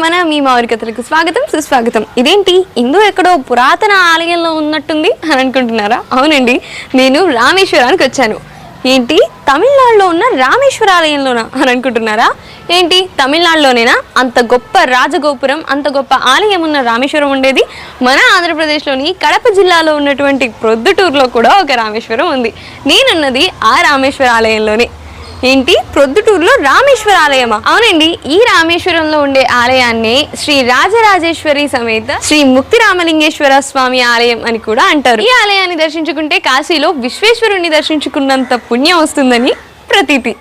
మన మీ మామిడి కథలకు స్వాగతం సుస్వాగతం. ఇదేంటి? ఇందు ఎక్కడో పురాతన ఆలయంలో ఉన్నట్టుంది అని అనుకుంటున్నారా? అవునండి నేను రామేశ్వరానికి వచ్చాను. ఏంటి? తమిళనాడులో ఉన్న రామేశ్వర ఆలయంలోనా అని అనుకుంటున్నారా? ఏంటి? తమిళనాడులోనేనా? అంత గొప్ప రాజగోపురం అంత గొప్ప ఆలయం ఉన్న రామేశ్వరం ఉండేది. మన ఆంధ్రప్రదేశ్లోని కడప జిల్లాలో ఉన్నటువంటి ప్రొద్దుటూరులో కూడా ఒక రామేశ్వరం ఉంది. నేనున్నది ఆ రామేశ్వర ఆలయంలోనే ఏంటి? ప్రొద్దుటూరులో రామేశ్వర ఆలయమా? అవునండి ఈ రామేశ్వరంలో ఉండే ఆలయాన్ని శ్రీ రాజరాజేశ్వరి సమేత శ్రీ ముక్తి రామలింగేశ్వర స్వామి ఆలయం అని కూడా అంటారు. ఈ ఆలయాన్ని దర్శించుకుంటే కాశీలో విశ్వేశ్వరుణ్ణి దర్శించుకున్నంత పుణ్యం వస్తుందని ప్రతీతి.